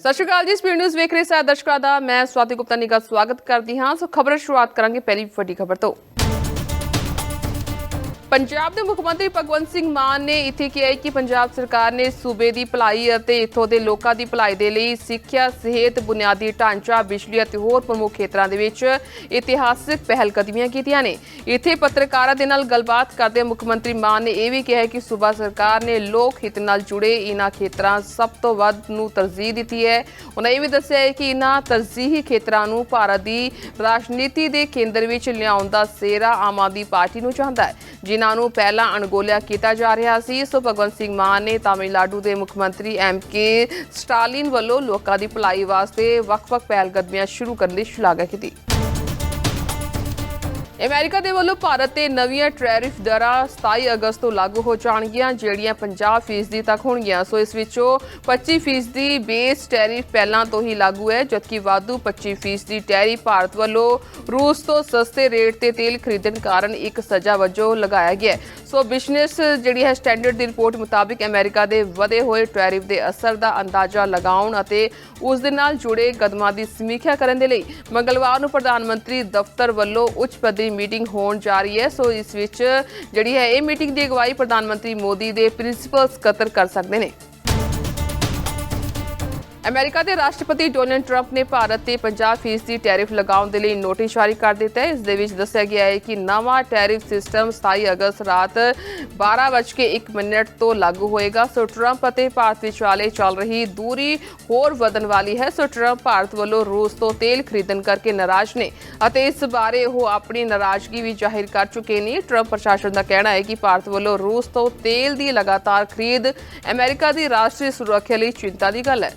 ਸਤਿ ਸ਼੍ਰੀ ਅਕਾਲ ਜੀ speed news ਵੇਖ ਰਹੇ ਸਾਰੇ ਦਰਸ਼ਕਾਂ ਦਾ, ਮੈਂ ਸਵਾਤੀ ਗੁਪਤਾ ਨਿੱਘਾ ਸਵਾਗਤ ਕਰਦੀ ਹਾਂ। ਸੋ ਖਬਰ ਸ਼ੁਰੂਆਤ ਕਰਾਂਗੇ ਪਹਿਲੀ ਵੱਡੀ ਖਬਰ ਤੋਂ। ਪੰਜਾਬ ਦੇ ਮੁੱਖ ਮੰਤਰੀ ਭਗਵੰਤ ਸਿੰਘ ਮਾਨ ਨੇ ਇੱਥੇ ਕਿਹਾ ਹੈ ਕਿ ਪੰਜਾਬ ਸਰਕਾਰ ਨੇ ਸੂਬੇ ਦੀ ਭਲਾਈ ਅਤੇ ਇੱਥੋਂ ਦੇ ਲੋਕਾਂ ਦੀ ਭਲਾਈ ਦੇ ਲਈ ਸਿੱਖਿਆ, ਸਿਹਤ, ਬੁਨਿਆਦੀ ਢਾਂਚਾ, ਬਿਜਲੀ ਅਤੇ ਹੋਰ ਪ੍ਰਮੁੱਖ ਖੇਤਰਾਂ ਦੇ ਵਿੱਚ ਇਤਿਹਾਸਕ ਪਹਿਲ ਕਦਮੀਆਂ ਕੀਤੀਆਂ ਨੇ। ਇੱਥੇ ਪੱਤਰਕਾਰਾਂ ਦੇ ਨਾਲ ਗੱਲਬਾਤ ਕਰਦੇ ਮੁੱਖ ਮੰਤਰੀ ਮਾਨ ਨੇ ਇਹ ਵੀ ਕਿਹਾ ਕਿ ਸੂਬਾ ਸਰਕਾਰ ਨੇ ਲੋਕ ਹਿੱਤ ਨਾਲ ਜੁੜੇ ਇਹਨਾਂ ਖੇਤਰਾਂ ਸਭ ਤੋਂ ਵੱਧ ਨੂੰ ਤਰਜੀਹ ਦਿੱਤੀ ਹੈ। ਉਹਨਾਂ ਇਹ ਵੀ ਦੱਸਿਆ ਹੈ ਕਿ ਇਹਨਾਂ ਤਰਜੀਹੀ ਖੇਤਰਾਂ ਨੂੰ ਭਾਰਤ ਦੀ ਰਾਜਨੀਤੀ ਦੇ ਕੇਂਦਰ ਵਿੱਚ ਲਿਆਉਣ ਦਾ ਸੇਰਾ ਆਮ ਆਦਮੀ ਪਾਰਟੀ ਨੂੰ ਚਾਹੁੰਦਾ ਹੈ। ਜਿਨ੍ਹਾਂ ਨੂੰ ਪਹਿਲਾਂ ਅਣਗੋਲਿਆ ਕੀਤਾ ਜਾ ਰਿਹਾ ਸੀ। ਸੋ ਭਗਵੰਤ ਸਿੰਘ ਮਾਨ ਨੇ ਤਾਮਿਲਨਾਡੂ ਦੇ ਮੁੱਖ ਮੰਤਰੀ ਐਮ ਕੇ ਸਟਾਲਿਨ ਵੱਲੋਂ ਲੋਕਾਂ ਦੀ ਭਲਾਈ ਵਾਸਤੇ ਵੱਖ-ਵੱਖ ਪਹਿਲਕਦਮੀਆਂ ਸ਼ੁਰੂ ਕਰਨ ਦੀ ਸ਼ਲਾਘਾ ਕੀਤੀ। ਅਮਰੀਕਾ ਦੇ ਵੱਲੋਂ ਭਾਰਤ ਤੇ ਨਵੀਆਂ ਟੈਰਿਫ ਦਰਾਂ 27 ਅਗਸਤ ਤੋਂ ਲਾਗੂ ਹੋ ਜਾਣਗੀਆਂ, ਜਿਹੜੀਆਂ 50% ਤੱਕ ਹੋਣਗੀਆਂ। ਸੋ ਇਸ ਵਿੱਚੋਂ 25% ਬੇਸ ਟੈਰਿਫ ਪਹਿਲਾਂ ਤੋਂ ਹੀ ਲਾਗੂ ਹੈ, ਜਦਕਿ ਵਾਧੂ 25% ਟੈਰਿਫ ਭਾਰਤ ਵੱਲੋਂ ਰੂਸ ਤੋਂ ਸਸਤੇ ਰੇਟ ਤੇ ਤੇਲ ਖਰੀਦਣ ਕਾਰਨ ਇੱਕ ਸਜ਼ਾ ਵਜੋਂ ਲਗਾਇਆ ਗਿਆ ਸੋ ਬਿਜ਼ਨਸ ਜਿਹੜੀ ਹੈ, ਸਟੈਂਡਰਡ ਦੀ ਰਿਪੋਰਟ ਮੁਤਾਬਿਕ ਅਮਰੀਕਾ ਦੇ ਵਧੇ ਹੋਏ ਟੈਰਿਫ ਦੇ ਅਸਰ ਦਾ ਅੰਦਾਜ਼ਾ ਲਗਾਉਣ ਅਤੇ ਉਸ ਦੇ ਨਾਲ ਜੁੜੇ ਕਦਮਾਂ ਦੀ ਸਮੀਖਿਆ ਕਰਨ ਦੇ ਲਈ ਮੰਗਲਵਾਰ ਨੂੰ ਪ੍ਰਧਾਨ ਮੰਤਰੀ ਦਫ਼ਤਰ ਵੱਲੋਂ ਉੱਚ ਪੱਧਰੀ ਮੀਟਿੰਗ ਹੋਣ ਜਾ ਰਹੀ ਹੈ। ਸੋ ਇਸ ਵਿੱਚ ਜਿਹੜੀ ਹੈ, ਇਹ ਮੀਟਿੰਗ ਦੀ ਅਗਵਾਈ ਪ੍ਰਧਾਨ ਮੰਤਰੀ ਮੋਦੀ ਦੇ ਪ੍ਰਿੰਸੀਪਲ ਸਕੱਤਰ ਕਰ ਸਕਦੇ ਨੇ। ਅਮਰੀਕਾ ਦੇ ਰਾਸ਼ਟਰਪਤੀ ਡੋਨਲਡ ਟਰੰਪ ਨੇ ਭਾਰਤ ਤੇ 50% ਦੀ ਟੈਰਿਫ ਲਗਾਉਣ ਦੇ ਲਈ ਨੋਟਿਸ ਜਾਰੀ ਕਰ ਦਿੱਤਾ। ਹੈ ਇਸ ਦੇ ਵਿੱਚ ਦੱਸਿਆ ਗਿਆ ਹੈ ਕਿ ਨਵਾਂ ਟੈਰਿਫ ਸਿਸਟਮ 27 ਅਗਸਤ ਰਾਤ 12:01 ਮਿੰਟ ਤੋਂ ਲਾਗੂ ਹੋਏਗਾ। ਸੋ ਟਰੰਪ ਅਤੇ ਭਾਰਤ ਵਿਚਾਲੇ ਚੱਲ ਰਹੀ ਦੂਰੀ ਹੋਰ ਵਧਣ ਵਾਲੀ ਹੈ। ਸੋ ਟਰੰਪ ਭਾਰਤ ਵੱਲੋਂ ਰੂਸ ਤੋਂ ਤੇਲ ਖਰੀਦਣ ਕਰਕੇ ਨਾਰਾਜ਼ ਨੇ ਅਤੇ ਇਸ ਬਾਰੇ ਉਹ ਆਪਣੀ ਨਾਰਾਜ਼ਗੀ ਵੀ ਜ਼ਾਹਿਰ ਕਰ ਚੁੱਕੇ ਨੇ। ਟਰੰਪ ਪ੍ਰਸ਼ਾਸਨ ਦਾ ਕਹਿਣਾ ਹੈ ਕਿ ਭਾਰਤ ਵੱਲੋਂ ਰੂਸ ਤੋਂ ਤੇਲ ਦੀ ਲਗਾਤਾਰ ਖਰੀਦ ਅਮਰੀਕਾ ਦੀ ਰਾਸ਼ਟਰੀ ਸੁਰੱਖਿਆ ਲਈ ਚਿੰਤਾ ਦੀ ਗੱਲ ਹੈ।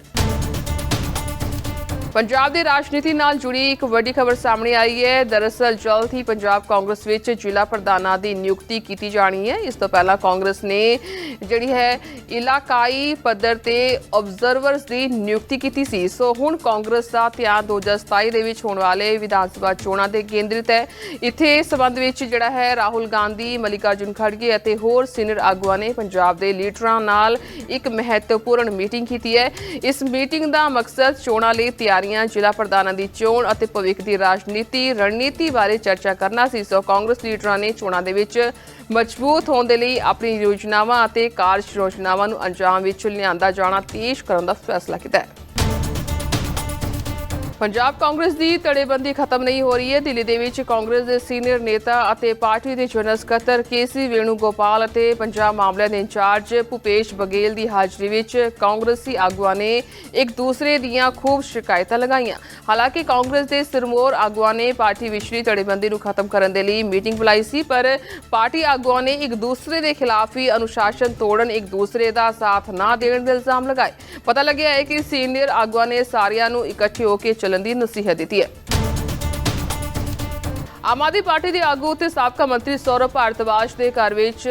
ਪੰਜਾਬ ਦੀ ਰਾਜਨੀਤੀ ਨਾਲ ਜੁੜੀ ਇੱਕ ਵੱਡੀ ਖਬਰ ਸਾਹਮਣੇ ਆਈ ਹੈ। ਦਰਅਸਲ, ਜਲਦ ਹੀ ਪੰਜਾਬ ਕਾਂਗਰਸ ਵਿੱਚ ਜ਼ਿਲ੍ਹਾ ਪ੍ਰਧਾਨਾਂ ਦੀ ਨਿਯੁਕਤੀ ਕੀਤੀ ਜਾਣੀ ਹੈ। ਇਸ ਤੋਂ ਪਹਿਲਾਂ ਕਾਂਗਰਸ ਨੇ ਜਿਹੜੀ ਹੈ, ਇਲਾਕਾਈ ਪੱਧਰ ਤੇ ਆਬਜ਼ਰਵਰਸ ਦੀ ਨਿਯੁਕਤੀ ਕੀਤੀ ਸੀ। ਸੋ ਹੁਣ ਕਾਂਗਰਸ ਦਾ ਧਿਆਨ 2027 ਦੇ ਵਿੱਚ ਹੋਣ ਵਾਲੇ ਵਿਧਾਨ ਸਭਾ ਚੋਣਾਂ ਤੇ ਕੇਂਦਰਿਤ ਹੈ। ਇੱਥੇ ਇਸ ਸੰਬੰਧ ਵਿੱਚ ਜਿਹੜਾ ਹੈ, ਰਾਹੁਲ ਗਾਂਧੀ, ਮਲਿਕਾਰਜੁਨ ਖੜਗੇ ਅਤੇ ਹੋਰ ਸੀਨੀਅਰ ਆਗੂਆਂ ਨੇ ਪੰਜਾਬ ਦੇ ਲੀਡਰਾਂ ਨਾਲ ਇੱਕ ਮਹੱਤਵਪੂਰਨ ਮੀਟਿੰਗ ਕੀਤੀ ਹੈ। ਇਸ ਮੀਟਿੰਗ ਦਾ ਮਕਸਦ ਚੋਣਾਂ ਲਈ ਤਿਆਰ ਤਿਆਰੀਆਂ ਜ਼ਿਲ੍ਹਾ ਪ੍ਰਧਾਨਾਂ ਦੀ ਚੋਣ ਅਤੇ ਭਵਿੱਖ ਦੀ ਰਾਜਨੀਤੀ, ਰਣਨੀਤੀ ਬਾਰੇ ਚਰਚਾ ਕਰਨਾ ਸੀ। ਸੋ ਕਾਂਗਰਸ ਲੀਡਰਾਂ ਨੇ ਚੋਣਾਂ ਦੇ ਵਿੱਚ ਮਜ਼ਬੂਤ ਹੋਣ ਦੇ ਲਈ ਆਪਣੀ ਯੋਜਨਾਵਾਂ ਅਤੇ ਕਾਰਜ ਯੋਜਨਾਵਾਂ ਨੂੰ ਅੰਜਾਮ ਵਿੱਚ ਲਿਆਂਦਾ ਜਾਣਾ ਤੇਜ਼ ਕਰਨ ਦਾ ਫੈਸਲਾ ਕੀਤਾ ਹੈ। ਪੰਜਾਬ ਕਾਂਗਰਸ ਦੀ ਤੜੇਬੰਦੀ ਖਤਮ ਨਹੀਂ ਹੋ ਰਹੀ ਹੈ। ਦਿੱਲੀ ਦੇ ਵਿੱਚ ਕਾਂਗਰਸ ਦੇ ਸੀਨੀਅਰ ਨੇਤਾ ਅਤੇ ਪਾਰਟੀ ਦੇ ਜਨਰਲ ਸਕੱਤਰ ਕੇਸੀ ਵੇਣੂਗੋਪਾਲ ਅਤੇ ਪੰਜਾਬ ਮਾਮਲਿਆਂ ਦੇ ਇੰਚਾਰਜ ਭੁਪੇਸ਼ ਬਗੇਲ ਦੀ ਹਾਜ਼ਰੀ ਵਿੱਚ ਕਾਂਗਰਸੀ ਆਗੂਆਂ ਨੇ ਇੱਕ ਦੂਸਰੇ ਦੀਆਂ ਖੂਬ ਸ਼ਿਕਾਇਤਾਂ ਲਗਾਈਆਂ। ਹਾਲਾਂਕਿ ਕਾਂਗਰਸ ਦੇ ਸਿਰਮੋਰ ਆਗੂਆਂ ਨੇ ਪਾਰਟੀ ਵਿਚਲੀ ਤੜੇਬੰਦੀ ਨੂੰ ਖਤਮ ਕਰਨ ਦੇ ਲਈ ਮੀਟਿੰਗ ਬੁਲਾਈ ਸੀ, ਪਰ ਪਾਰਟੀ ਆਗੂਆਂ ਨੇ ਇੱਕ ਦੂਸਰੇ ਦੇ ਖਿਲਾਫ ਹੀ ਅਨੁਸ਼ਾਸਨ ਤੋੜਨ, ਇੱਕ ਦੂਸਰੇ ਦਾ ਸਾਥ ਨਾ ਦੇਣ ਦੇ ਇਲਜ਼ਾਮ ਲਗਾਏ। ਪਤਾ ਲੱਗਿਆ ਹੈ ਕਿ ਸੀਨੀਅਰ ਆਗੂਆਂ ਨੇ ਸਾਰਿਆਂ ਨੂੰ ਇਕੱਠੇ ਹੋ ਕੇ ਚੱਲਣ ਦੀ ਨਸੀਹਤ ਦਿੱਤੀ ਹੈ। ਆਮ ਆਦਮੀ ਪਾਰਟੀ ਦੇ ਆਗੂ ਤੇ ਸਾਬਕਾ ਮੰਤਰੀ ਸੌਰਵ ਭਾਰਤਵਾਜ ਦੇ ਘਰ ਵਿੱਚ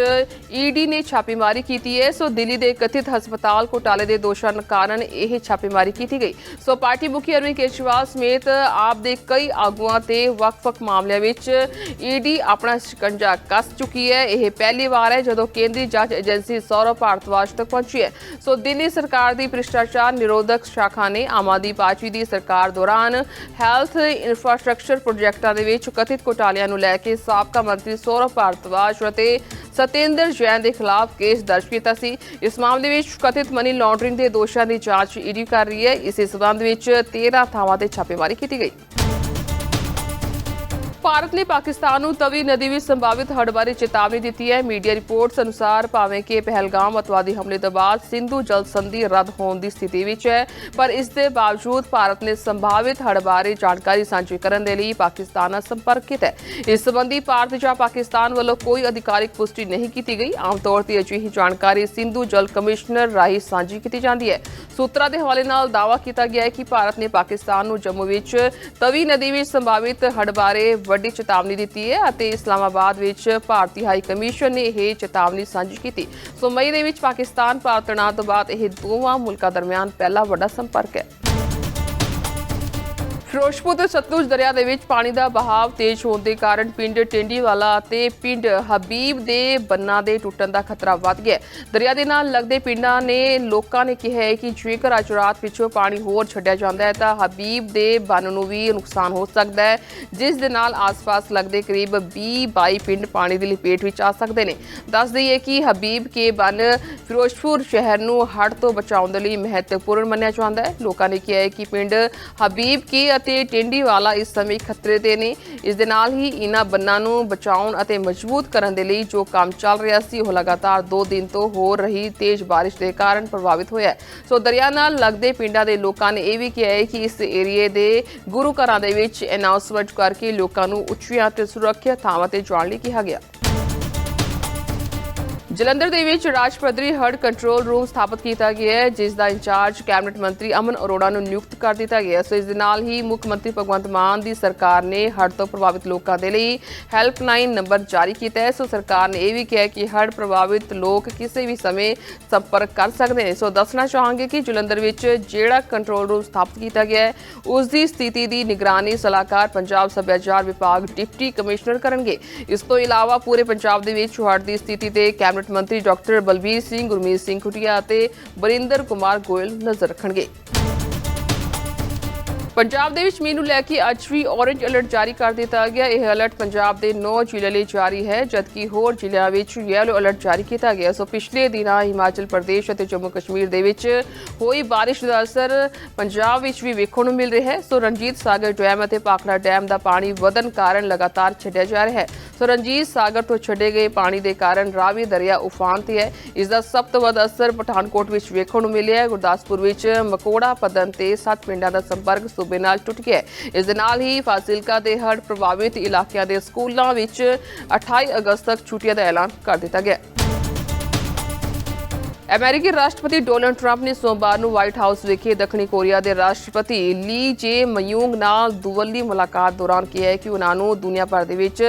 ਈਡੀ ਨੇ ਛਾਪੇਮਾਰੀ ਕੀਤੀ ਹੈ। ਸੋ ਦਿੱਲੀ ਦੇ ਕਥਿਤ ਹਸਪਤਾਲ ਘੋਟਾਲੇ ਦੇ ਦੋਸ਼ਾਂ ਕਾਰਨ ਇਹ ਛਾਪੇਮਾਰੀ ਕੀਤੀ ਗਈ। ਸੋ ਪਾਰਟੀ ਮੁਖੀ ਅਰਵਿੰਦ ਕੇਜਰੀਵਾਲ ਸਮੇਤ ਆਪ ਦੇ ਕਈ ਆਗੂਆਂ ਤੇ ਵੱਖ-ਵੱਖ ਮਾਮਲਿਆਂ ਵਿੱਚ ਈਡੀ ਆਪਣਾ ਸ਼ਿਕੰਜਾ ਕੱਸ ਚੁੱਕੀ ਹੈ। ਇਹ ਪਹਿਲੀ ਵਾਰ ਹੈ ਜਦੋਂ ਕੇਂਦਰੀ ਜਾਂਚ ਏਜੰਸੀ ਸੌਰਵ ਭਾਰਤਵਾਜ ਤੱਕ ਪਹੁੰਚੀ ਹੈ। ਸੋ ਦਿੱਲੀ ਸਰਕਾਰ ਦੀ ਭ੍ਰਿਸ਼ਟਾਚਾਰ ਨਿਰੋਧਕ ਸ਼ਾਖਾ ਨੇ ਆਮ ਆਦਮੀ ਪਾਰਟੀ ਦੀ ਸਰਕਾਰ ਦੌਰਾਨ ਹੈਲਥ ਇਨਫਰਾਸਟ੍ਰਕਚਰ ਪ੍ਰੋਜੈਕਟਾਂ ਦੇ ਵਿੱਚ ਕਥਿਤ ਘੋਟਾਲਿਆਂ ਨੂੰ ਲੈ ਕੇ ਸਾਬਕਾ ਮੰਤਰੀ ਸੌਰਵ ਭਾਰਤਵਾਜ ਅਤੇ ਸਤੇਂਦਰ ਜੈਨ ਦੇ ਖਿਲਾਫ ਕੇਸ ਦਰਜ ਕੀਤਾ ਸੀ। ਇਸ ਮਾਮਲੇ ਵਿੱਚ ਕਥਿਤ ਮਨੀ ਲਾਂਡਰਿੰਗ ਦੇ ਦੋਸ਼ਾਂ ਦੀ ਜਾਂਚ ਈਡੀ ਕਰ ਰਹੀ ਹੈ। ਇਸੇ ਸਬੰਧ ਵਿੱਚ 13 ਥਾਵਾਂ ਤੇ ਛਾਪੇਮਾਰੀ ਕੀਤੀ ਗਈ। ਭਾਰਤ ਨੇ ਪਾਕਿਸਤਾਨ ਨੂੰ ਤਵੀ ਨਦੀ ਵਿੱਚ ਸੰਭਾਵਿਤ ਹੜ੍ਹ ਬਾਰੇ ਚੇਤਾਵਨੀ ਦਿੱਤੀ ਹੈ। ਮੀਡੀਆ ਰਿਪੋਰਟਸ ਅਨੁਸਾਰ ਭਾਵੇਂ ਕਿ ਪਹਿਲਗਾਮ ਅਤਵਾਦੀ ਹਮਲੇ ਤੋਂ ਬਾਅਦ ਸਿੰਧੂ ਜਲ ਸੰਧੀ ਰੱਦ ਹੋਣ ਦੀ ਸਥਿਤੀ ਵਿੱਚ ਹੈ, ਪਰ ਇਸ ਦੇ ਬਾਵਜੂਦ ਭਾਰਤ ਨੇ ਸੰਭਾਵਿਤ ਹੜ੍ਹ ਬਾਰੇ ਜਾਣਕਾਰੀ ਸਾਂਝੀ ਕਰਨ ਦੇ ਲਈ ਪਾਕਿਸਤਾਨ ਨਾਲ ਸੰਪਰਕ ਹੈ। ਇਸ ਸੰਬੰਧੀ ਭਾਰਤ ਜਾਂ ਪਾਕਿਸਤਾਨ ਵੱਲੋਂ ਕੋਈ ਅਧਿਕਾਰਿਕ ਪੁਸ਼ਟੀ ਨਹੀਂ ਕੀਤੀ ਗਈ। ਆਮ ਤੌਰ ਤੇ ਅਜਿਹੀ ਜਾਣਕਾਰੀ ਸਿੰਧੂ ਜਲ ਕਮਿਸ਼ਨਰ ਰਾਹੀਂ ਸਾਂਝੀ ਕੀਤੀ ਜਾਂਦੀ ਹੈ। ਸੂਤਰਾਂ ਦੇ ਹਵਾਲੇ ਨਾਲ ਦਾਅਵਾ ਕੀਤਾ ਗਿਆ ਹੈ ਕਿ ਭਾਰਤ ਨੇ ਪਾਕਿਸਤਾਨ ਨੂੰ ਜੰਮੂ ਵਿੱਚ ਤਵੀ ਨਦੀ ਵਿੱਚ ਸੰਭਾਵਿਤ ਹੜ੍ਹ ਬਾਰੇ ਵੱਡੀ ਚੇਤਾਵਨੀ ਦਿੱਤੀ ਹੈ ਅਤੇ ਇਸਲਾਮਾਬਾਦ ਵਿੱਚ ਭਾਰਤੀ ਹਾਈ ਕਮਿਸ਼ਨ ਨੇ ਇਹ ਚੇਤਾਵਨੀ ਸਾਂਝੀ ਕੀਤੀ। ਸੋ ਮਈ ਦੇ ਵਿੱਚ ਪਾਕਿਸਤਾਨ ਭਾਰਤ ਤਣਾਅ ਤੋਂ ਬਾਅਦ ਇਹ ਦੋਵਾਂ ਮੁਲਕਾਂ ਦਰਮਿਆਨ ਪਹਿਲਾ ਵੱਡਾ ਸੰਪਰਕ ਹੈ। ਫਿਰੋਜ਼ਪੁਰ ਤੇ ਸਤਲੁਜ ਦਰਿਆ ਦੇ ਵਿੱਚ ਪਾਣੀ ਦਾ ਬਹਾਵ ਤੇਜ਼ ਹੋਣ ਦੇ ਕਾਰਨ ਪਿੰਡ ਟਿੰਡੀਵਾਲਾ ਅਤੇ ਪਿੰਡ ਹਬੀਬ ਦੇ ਬੰਨਾਂ ਦੇ ਟੁੱਟਣ ਦਾ ਖਤਰਾ ਵੱਧ ਗਿਆ ਦਰਿਆ ਦੇ ਨਾਲ ਲੱਗਦੇ ਪਿੰਡਾਂ ਨੇ ਲੋਕਾਂ ਨੇ ਕਿਹਾ ਹੈ ਕਿ ਜੇਕਰ ਅੱਜ ਰਾਤ ਪਿੱਛੋਂ ਪਾਣੀ ਹੋਰ ਛੱਡਿਆ ਜਾਂਦਾ ਹੈ ਤਾਂ ਹਬੀਬ ਦੇ ਬੰਨ ਨੂੰ ਵੀ ਨੁਕਸਾਨ ਹੋ ਸਕਦਾ ਹੈ, ਜਿਸ ਦੇ ਨਾਲ ਆਸ-ਪਾਸ ਲੱਗਦੇ ਕਰੀਬ 20-22 ਪਿੰਡ ਪਾਣੀ ਦੀ ਲਪੇਟ ਵਿੱਚ ਆ ਸਕਦੇ ਨੇ। ਦੱਸ ਦਈਏ ਕਿ ਹਬੀਬ ਕੇ ਬੰਨ ਫਿਰੋਜ਼ਪੁਰ ਸ਼ਹਿਰ ਨੂੰ ਹੜ੍ਹ ਤੋਂ ਬਚਾਉਣ ਦੇ ਲਈ ਮਹੱਤਵਪੂਰਨ ਮੰਨਿਆ ਜਾਂਦਾ ਹੈ। ਲੋਕਾਂ ਨੇ ਕਿਹਾ ਹੈ ਕਿ ਪਿੰਡ ਹਬੀਬ ਕੇ ਅਤੇ ਟਿੰਡੀਵਾਲਾ ਇਸ ਸਮੇਂ ਖਤਰੇ ਤੇ ਨੇ। ਇਸ ਦੇ ਨਾਲ ਹੀ ਇਹਨਾਂ ਬੰਨਾਂ ਨੂੰ ਬਚਾਉਣ ਅਤੇ ਮਜ਼ਬੂਤ ਕਰਨ ਦੇ ਲਈ ਜੋ ਕੰਮ ਚੱਲ ਰਿਹਾ ਸੀ, ਉਹ ਲਗਾਤਾਰ 2 ਦਿਨ ਤੋਂ ਹੋ ਰਹੀ ਤੇਜ਼ ਬਾਰਿਸ਼ ਦੇ ਕਾਰਨ ਪ੍ਰਭਾਵਿਤ ਹੋਇਆ ਸੋ ਦਰਿਆ ਨਾਲ ਲੱਗਦੇ ਪਿੰਡਾਂ ਦੇ ਲੋਕਾਂ ਨੇ ਇਹ ਵੀ ਕਿਹਾ ਹੈ ਕਿ ਇਸ ਏਰੀਏ ਦੇ ਗੁਰੂ ਘਰਾਂ ਦੇ ਵਿੱਚ ਅਨਾਉਂਸਮੈਂਟ ਕਰਕੇ ਲੋਕਾਂ ਨੂੰ ਉੱਚੀਆਂ ਤੇ ਸੁਰੱਖਿਅਤ ਥਾਵਾਂ ਤੇ ਜਾਣ ਲਈ ਕਿਹਾ ਗਿਆ। ਜਲੰਧਰ ਦੇ ਵਿੱਚ ਰਾਜ ਪੱਧਰੀ ਹੜ੍ਹ ਕੰਟਰੋਲ ਰੂਮ ਸਥਾਪਿਤ ਕੀਤਾ ਗਿਆ ਹੈ, ਜਿਸ ਦਾ ਇੰਚਾਰਜ ਕੈਬਨਿਟ ਮੰਤਰੀ ਅਮਨ ਅਰੋੜਾ ਨੂੰ ਨਿਯੁਕਤ ਕਰ ਦਿੱਤਾ ਗਿਆ ਸੋ ਇਸ ਦੇ ਨਾਲ ਹੀ ਮੁੱਖ ਮੰਤਰੀ ਭਗਵੰਤ ਮਾਨ ਦੀ ਸਰਕਾਰ ਨੇ ਹੜ੍ਹ ਤੋਂ ਪ੍ਰਭਾਵਿਤ ਲੋਕਾਂ ਦੇ ਲਈ ਹੈਲਪਲਾਈਨ ਨੰਬਰ ਜਾਰੀ ਕੀਤਾ ਹੈ। ਸੋ ਸਰਕਾਰ ਨੇ ਇਹ ਵੀ ਕਿਹਾ ਕਿ ਹੜ੍ਹ ਪ੍ਰਭਾਵਿਤ ਲੋਕ ਕਿਸੇ ਵੀ ਸਮੇਂ ਸੰਪਰਕ ਕਰ ਸਕਦੇ ਨੇ। ਸੋ ਦੱਸਣਾ ਚਾਹਾਂਗੇ ਕਿ ਜਲੰਧਰ ਵਿੱਚ ਜਿਹੜਾ ਕੰਟਰੋਲ ਰੂਮ ਸਥਾਪਿਤ ਕੀਤਾ ਗਿਆ ਹੈ, ਉਸ ਦੀ ਸਥਿਤੀ ਦੀ ਨਿਗਰਾਨੀ ਸਲਾਹਕਾਰ ਪੰਜਾਬ ਸੱਭਿਆਚਾਰ ਵਿਭਾਗ ਡਿਪਟੀ ਕਮਿਸ਼ਨਰ ਕਰਨਗੇ। ਇਸ ਤੋਂ ਇਲਾਵਾ ਪੂਰੇ ਪੰਜਾਬ ਦੇ ਵਿੱਚ ਹੜ੍ਹ ਦੀ ਸਥਿਤੀ ਤੇ ਕੈਬਨਿਟ ਮੰਤਰੀ ਡਾਕਟਰ ਬਲਬੀਰ ਸਿੰਘ ਗੁਰਮੀਤ ਸਿੰਘ ਖੁਟੀਆ ਅਤੇ ਬਰਿੰਦਰ ਕੁਮਾਰ ਗੋਇਲ ਨਜ਼ਰ ਰੱਖਣਗੇ। ਪੰਜਾਬ ਦੇ ਵਿੱਚ ਮੀਂਹ ਨੂੰ ਲੈ ਕੇ ਅੱਜ ਵੀ ਔਰੇਂਜ ਅਲਰਟ ਜਾਰੀ ਕਰ ਦਿੱਤਾ ਗਿਆ। ਇਹ ਅਲਰਟ ਪੰਜਾਬ ਦੇ 9 ਜ਼ਿਲ੍ਹਿਆਂ ਲਈ ਜਾਰੀ ਹੈ, ਜਦਕਿ ਹੋਰ ਜ਼ਿਲ੍ਹਿਆਂ ਵਿੱਚ ਯੈਲੋ ਅਲਰਟ ਜਾਰੀ ਕੀਤਾ ਗਿਆ। ਸੋ ਪਿਛਲੇ ਦਿਨਾਂ ਹਿਮਾਚਲ ਪ੍ਰਦੇਸ਼ ਅਤੇ ਜੰਮੂ ਕਸ਼ਮੀਰ ਦੇ ਵਿੱਚ ਹੋਈ ਬਾਰਿਸ਼ ਦਾ ਅਸਰ ਪੰਜਾਬ ਵਿੱਚ ਵੀ ਵੇਖਣ ਨੂੰ ਮਿਲ ਰਿਹਾ ਹੈ। ਸੋ ਰਣਜੀਤ ਸਾਗਰ ਡੈਮ ਅਤੇ ਪਾਖੜਾ ਡੈਮ ਦਾ ਪਾਣੀ ਵਧਨ ਕਾਰਨ ਲਗਾਤਾਰ ਛੱਡਿਆ ਜਾ ਰਿਹਾ ਹੈ। ਸੋ ਰਣਜੀਤ ਸਾਗਰ ਤੋਂ ਛੱਡੇ ਗਏ ਪਾਣੀ ਦੇ ਕਾਰਨ ਰਾਵੀ ਦਰਿਆ ਉਫਾਨ ਤੇ ਹੈ। ਇਸ ਦਾ ਸਭ ਤੋਂ ਵੱਧ ਅਸਰ ਪਠਾਨਕੋਟ ਵਿੱਚ ਵੇਖਣ ਨੂੰ ਮਿਲਿਆ ਹੈ। ਗੁਰਦਾਸਪੁਰ ਵਿੱਚ ਮਕੋੜਾ ਪਦਨ ਤੇ ਸੱਤ ਪਿੰਡਾਂ ਦਾ ਸੰਪਰਕ ਸੂਬੇ ਨਾਲ ਟੁੱਟ ਗਿਆ ਇਸ ਦੇ ਨਾਲ ਹੀ ਫਾਜ਼ਿਲਕਾ ਦੇ ਹੜ੍ਹ ਪ੍ਰਭਾਵਿਤ ਇਲਾਕਿਆਂ ਦੇ ਸਕੂਲਾਂ ਵਿੱਚ 28 ਅਗਸਤ ਤੱਕ ਛੁੱਟੀਆਂ ਦਾ ਐਲਾਨ ਕਰ ਦਿੱਤਾ ਗਿਆ ਅਮਰੀਕੀ ਰਾਸ਼ਟਰਪਤੀ ਡੋਨਲਡ ਟਰੰਪ ਨੇ ਸੋਮਵਾਰ ਨੂੰ ਵਾਈਟ ਹਾਊਸ ਵਿਖੇ ਦੱਖਣੀ ਕੋਰੀਆ ਦੇ ਰਾਸ਼ਟਰਪਤੀ ਲੀ ਜੇ ਮਯੂੰਗ ਨਾਲ ਦੁਵੱਲੀ ਮੁਲਾਕਾਤ ਦੌਰਾਨ ਕਿਹਾ ਕਿ ਉਹਨਾਂ ਨੂੰ ਦੁਨੀਆ ਭਰ ਦੇ ਵਿੱਚ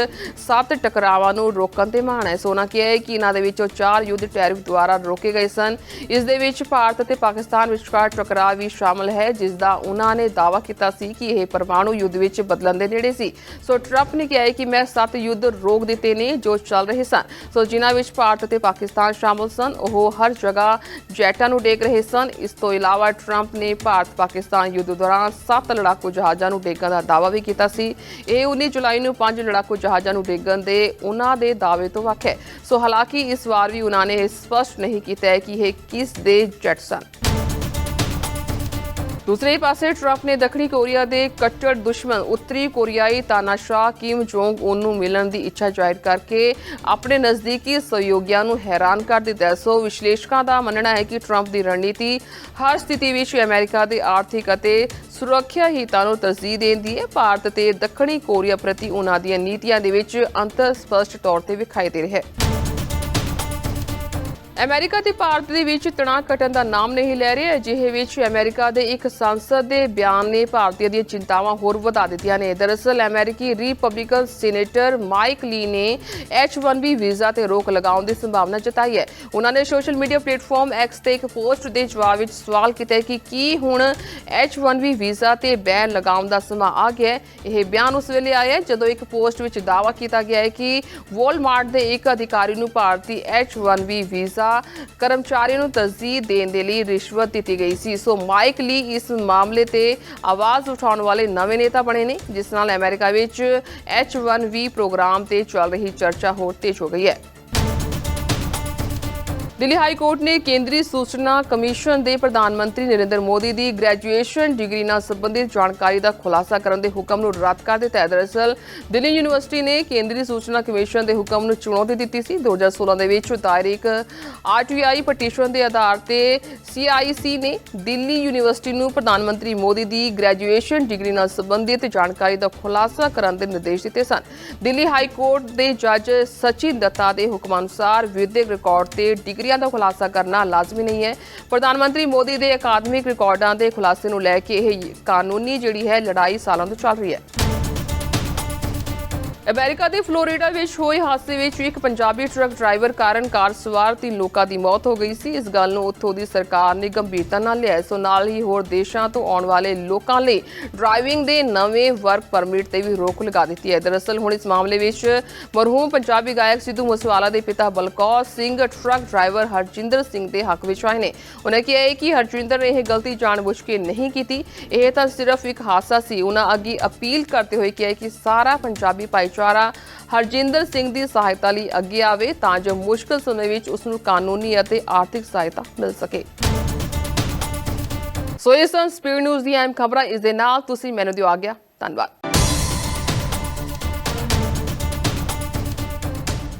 ਸੱਤ ਟਕਰਾਵਾਂ ਨੂੰ ਰੋਕਣ ਤੇ ਮਾਣ ਹੈ। ਸੋਨਾ ਕਿਹਾ ਕਿ ਇਹਨਾਂ ਦੇ ਵਿੱਚੋਂ ਚਾਰ ਯੁੱਧ ਟੈਰਿਫ ਦੁਆਰਾ ਰੋਕੇ ਗਏ ਸਨ। ਇਸ ਦੇ ਵਿੱਚ ਭਾਰਤ ਅਤੇ ਪਾਕਿਸਤਾਨ ਵਿਚਕਾਰ ਟਕਰਾਅ ਵੀ ਸ਼ਾਮਲ ਹੈ, ਜਿਸ ਦਾ ਉਹਨਾਂ ਨੇ ਦਾਅਵਾ ਕੀਤਾ ਸੀ ਕਿ ਇਹ ਪਰਮਾਣੂ ਯੁੱਧ ਵਿੱਚ ਬਦਲਣ ਦੇ ਨੇੜੇ ਸੀ। ਸੋ ਟਰੰਪ ਨੇ ਕਿਹਾ ਹੈ ਕਿ ਮੈਂ ਸੱਤ ਯੁੱਧ ਰੋਕ ਦਿੱਤੇ ਨੇ ਜੋ ਚੱਲ ਰਹੇ ਸਨ। ਸੋ ਜਿਨ੍ਹਾਂ ਵਿੱਚ ਭਾਰਤ ਅਤੇ ਪਾਕਿਸਤਾਨ ਸ਼ਾਮਲ ਸਨ, ਉਹ ਹਰ ਜਗ੍ਹਾ ਜੈਟਾਂ ਨੂੰ ਡੇਕ ਰਹੇ ਸਨ। ਇਸ ਤੋਂ ਇਲਾਵਾ ਟਰੰਪ ਨੇ ਭਾਰਤ ਪਾਕਿਸਤਾਨ ਯੁੱਧ ਦੌਰਾਨ ਸੱਤ ਲੜਾਕੂ ਜਹਾਜ਼ਾਂ ਨੂੰ ਡੇਕਣ ਦਾ ਦਾਅਵਾ ਵੀ ਕੀਤਾ ਸੀ। ਇਹ 19 ਜੁਲਾਈ ਨੂੰ ਪੰਜ ਲੜਾਕੂ ਜਹਾਜ਼ਾਂ ਨੂੰ ਡੇਗਣ ਦੇ ਉਹਨਾਂ ਦੇ ਦਾਅਵੇ ਤੋਂ ਵੱਖ ਹੈ। ਸੋ ਹਾਲਾਂਕਿ ਇਸ ਵਾਰ ਵੀ ਉਹਨਾਂ ਨੇ ਇਹ ਸਪਸ਼ਟ ਨਹੀਂ ਕੀਤਾ ਹੈ ਕਿ ਇਹ ਕਿਸ ਦੇ ਜੈਟ ਸਨ। ਦੂਸਰੇ ਪਾਸੇ ਟਰੰਪ ਨੇ ਦੱਖਣੀ ਕੋਰੀਆ ਦੇ ਕੱਟੜ ਦੁਸ਼ਮਣ ਉੱਤਰੀ ਕੋਰੀਆਈ ਤਾਨਾਸ਼ਾਹ ਕਿਮ ਜੋਂਗ ਉਨ ਨੂੰ ਮਿਲਣ ਦੀ ਇੱਛਾ ਜ਼ਾਹਿਰ ਕਰਕੇ ਆਪਣੇ ਨਜ਼ਦੀਕੀ ਸਹਿਯੋਗੀਆਂ ਨੂੰ ਹੈਰਾਨ ਕਰ ਦਿੱਤਾ ਹੈ। ਸੋ ਵਿਸ਼ਲੇਸ਼ਕਾਂ ਦਾ ਮੰਨਣਾ ਹੈ ਕਿ ਟਰੰਪ ਦੀ ਰਣਨੀਤੀ ਹਰ ਸਥਿਤੀ ਵਿੱਚ ਅਮਰੀਕਾ ਦੇ ਆਰਥਿਕ ਅਤੇ ਸੁਰੱਖਿਆ ਹਿੱਤਾਂ ਨੂੰ ਤਰਜੀਹ ਦੇਂਦੀ ਹੈ ਭਾਰਤ ਤੇ ਦੱਖਣੀ ਕੋਰੀਆ ਪ੍ਰਤੀ ਉਹਨਾਂ ਦੀਆਂ ਨੀਤੀਆਂ ਦੇ ਵਿੱਚ ਅੰਤਰ ਸਪਸ਼ਟ ਤੌਰ ਤੇ ਵਿਖਾਈ ਦੇ ਰਿਹਾ ਹੈ ਅਮਰੀਕਾ ਤੇ ਭਾਰਤ ਦੇ ਵਿੱਚ ਤਣਾਅ ਘਟਣ ਦਾ ਨਾਮ ਨਹੀਂ ਲੈ ਰਿਹਾ। ਅਜਿਹੇ ਵਿੱਚ ਅਮਰੀਕਾ ਦੇ ਇੱਕ ਸੰਸਦ ਦੇ ਬਿਆਨ ਨੇ ਭਾਰਤੀਆਂ ਦੀਆਂ ਚਿੰਤਾਵਾਂ ਹੋਰ ਵਧਾ ਦਿੱਤੀਆਂ ਨੇ। ਦਰਅਸਲ, ਅਮਰੀਕੀ ਰਿਪਬਲਿਕਨ ਸੀਨੇਟਰ ਮਾਈਕ ਲੀ ਨੇ H1B ਵੀਜ਼ਾ ਤੇ ਰੋਕ ਲਗਾਉਣ ਦੀ ਸੰਭਾਵਨਾ ਜਤਾਈ ਹੈ। ਉਹਨਾਂ ਨੇ ਸੋਸ਼ਲ ਮੀਡੀਆ ਪਲੇਟਫਾਰਮ X ਤੇ ਇੱਕ ਪੋਸਟ ਦੇ ਜਵਾਬ ਵਿੱਚ ਸਵਾਲ ਕੀਤਾ ਹੈ ਕਿ ਕੀ ਹੁਣ H1B ਵੀਜ਼ਾ ਤੇ ਬੈਨ ਲਗਾਉਣ ਦਾ ਸਮਾਂ ਆ ਗਿਆ ਹੈ। ਇਹ ਬਿਆਨ ਉਸ ਵੇਲੇ ਆਇਆ ਜਦੋਂ ਇੱਕ ਪੋਸਟ ਵਿੱਚ ਦਾਅਵਾ ਕੀਤਾ ਗਿਆ ਹੈ ਕਿ ਵਾਲਮਾਰਟ ਦੇ ਇੱਕ ਅਧਿਕਾਰੀ ਨੂੰ ਭਾਰਤੀ H1B ਵੀਜ਼ਾ ਕਰਮਚਾਰੀਆਂ ਨੂੰ ਤਰਜੀਹ ਦੇਣ ਦੇ ਲਈ ਰਿਸ਼ਵਤ ਦਿੱਤੀ ਗਈ ਸੀ। ਸੋ ਮਾਈਕ ਲੀ ਇਸ ਮਾਮਲੇ ਤੇ ਆਵਾਜ਼ ਉਠਾਉਣ ਵਾਲੇ ਨਵੇਂ ਨੇਤਾ ਬਣੇ ਨੇ, ਜਿਸ ਨਾਲ ਅਮਰੀਕਾ ਵਿੱਚ H1B ਪ੍ਰੋਗਰਾਮ ਤੇ ਚੱਲ ਰਹੀ ਚਰਚਾ ਹੋਰ ਤੇਜ਼ ਹੋ ਗਈ ਹੈ। ਦਿੱਲੀ ਹਾਈ ਕੋਰਟ ਨੇ ਕੇਂਦਰੀ ਸੂਚਨਾ ਕਮਿਸ਼ਨ ਦੇ ਪ੍ਰਧਾਨ ਮੰਤਰੀ ਨਰਿੰਦਰ ਮੋਦੀ ਦੀ ਗ੍ਰੈਜੂਏਸ਼ਨ ਡਿਗਰੀ ਨਾਲ ਸੰਬੰਧਿਤ ਜਾਣਕਾਰੀ ਦਾ ਖੁਲਾਸਾ ਕਰਨ ਦੇ ਹੁਕਮ ਨੂੰ ਰੱਦ ਕਰ ਦਿੱਤਾ ਹੈ। ਦਰਅਸਲ, ਦਿੱਲੀ ਯੂਨੀਵਰਸਿਟੀ ਨੇ ਕੇਂਦਰੀ ਸੂਚਨਾ ਕਮਿਸ਼ਨ ਦੇ ਹੁਕਮ ਨੂੰ ਚੁਣੌਤੀ ਦਿੱਤੀ ਸੀ। 2016 ਦੇ ਵਿੱਚ ਦਾਇਰ ਇੱਕ ਆਰਟੀਆਈ ਪਟੀਸ਼ਨ ਦੇ ਆਧਾਰ ਤੇ ਸੀਆਈਸੀ ਨੇ ਦਿੱਲੀ ਯੂਨੀਵਰਸਿਟੀ ਨੂੰ ਪ੍ਰਧਾਨ ਮੰਤਰੀ ਮੋਦੀ ਦੀ ਗ੍ਰੈਜੂਏਸ਼ਨ ਡਿਗਰੀ ਨਾਲ ਸੰਬੰਧਿਤ ਜਾਣਕਾਰੀ ਦਾ ਖੁਲਾਸਾ ਕਰਨ ਦੇ ਨਿਰਦੇਸ਼ ਦਿੱਤੇ ਸਨ। ਦਿੱਲੀ ਹਾਈ ਕੋਰਟ ਦੇ ਜੱਜ ਸਚਿਨ ਦੱਤਾ ਦੇ ਹੁਕਮ ਅਨੁਸਾਰ ਵਿਦਿਅਕ ਰਿਕਾਰਡ ਤੇ ਡਿਗਰੀ ਡਿਗਰੀਆਂ ਦਾ ਖੁਲਾਸਾ ਕਰਨਾ ਲਾਜ਼ਮੀ ਨਹੀਂ ਹੈ। ਪ੍ਰਧਾਨ ਮੰਤਰੀ ਮੋਦੀ ਦੇ ਅਕਾਦਮਿਕ ਰਿਕਾਰਡਾਂ ਦੇ ਖੁਲਾਸੇ ਨੂੰ ਲੈ ਕੇ ਇਹ ਕਾਨੂੰਨੀ ਜਿਹੜੀ ਹੈ, ਲੜਾਈ ਸਾਲਾਂ ਤੋਂ ਚੱਲ ਰਹੀ ਹੈ। ਅਮਰੀਕਾ ਦੇ ਫਲੋਰੀਡਾ ਵਿੱਚ ਹੋਏ ਹਾਦਸੇ ਵਿੱਚ ਇੱਕ ਪੰਜਾਬੀ ਟਰੱਕ ਡਰਾਈਵਰ ਕਾਰਨ ਕਾਰ ਸਵਾਰ ਤਿੰਨ ਲੋਕਾਂ ਦੀ ਮੌਤ ਹੋ ਗਈ ਸੀ। ਇਸ ਗੱਲ ਨੂੰ ਉੱਥੋਂ ਦੀ ਸਰਕਾਰ ਨੇ ਗੰਭੀਰਤਾ ਨਾਲ ਲਿਆ ਹੈ। ਸੋ ਨਾਲ ਹੀ ਹੋਰ ਦੇਸ਼ਾਂ ਤੋਂ ਆਉਣ ਵਾਲੇ ਲੋਕਾਂ ਲਈ ਡਰਾਈਵਿੰਗ ਦੇ ਨਵੇਂ ਵਰਕ ਪਰਮਿਟ ਤੇ ਵੀ ਰੋਕ ਲਗਾ ਦਿੱਤੀ ਹੈ। ਦਰਅਸਲ ਹੁਣ ਇਸ ਮਾਮਲੇ ਵਿੱਚ ਮਰਹੂਮ ਪੰਜਾਬੀ ਗਾਇਕ ਸਿੱਧੂ ਮੂਸੇਵਾਲਾ ਦੇ ਪਿਤਾ ਬਲਕੌਰ ਸਿੰਘ, ਟਰੱਕ ਡਰਾਈਵਰ ਹਰਜਿੰਦਰ ਸਿੰਘ ਦੇ ਹੱਕ ਵਿੱਚ ਆਏ ਨੇ। ਉਹਨਾਂ ਕਿਹਾ ਹੈ ਕਿ ਹਰਜਿੰਦਰ ਨੇ ਇਹ ਗਲਤੀ ਜਾਣਬੁੱਝ ਕੇ ਨਹੀਂ ਕੀਤੀ। ਇਹ ਤਾਂ ਸਿਰਫ ਇੱਕ ਹਾਦਸਾ ਸੀ। ਉਹਨਾਂ ਅੱਗੇ ਅਪੀਲ ਕਰਦੇ ਹੋਏ ਕਿਹਾ ਕਿ ਸਾਰਾ ਪੰਜਾਬੀ ਭਾਈਚਾਰਾ ਹਰਜਿੰਦਰ ਸਿੰਘ ਦੀ ਸਹਾਇਤਾ ਲਈ ਅੱਗੇ ਆਵੇ ਤਾਂ ਜੋ ਮੁਸ਼ਕਲ ਸਮੇਂ ਵਿੱਚ ਉਸ ਨੂੰ ਕਾਨੂੰਨੀ ਅਤੇ ਆਰਥਿਕ ਸਹਾਇਤਾ ਮਿਲ ਸਕੇ। ਸੋ ਇਹ ਸਨ ਸਪੀਡ ਨਿਊਜ਼ ਦੀਆਂ ਅਹਿਮ ਖਬਰਾਂ। ਇਸ ਦੇ ਨਾਲ ਤੁਸੀਂ ਮੈਨੂੰ ਦਿਓ ਆ ਗਿਆ ਧੰਨਵਾਦ।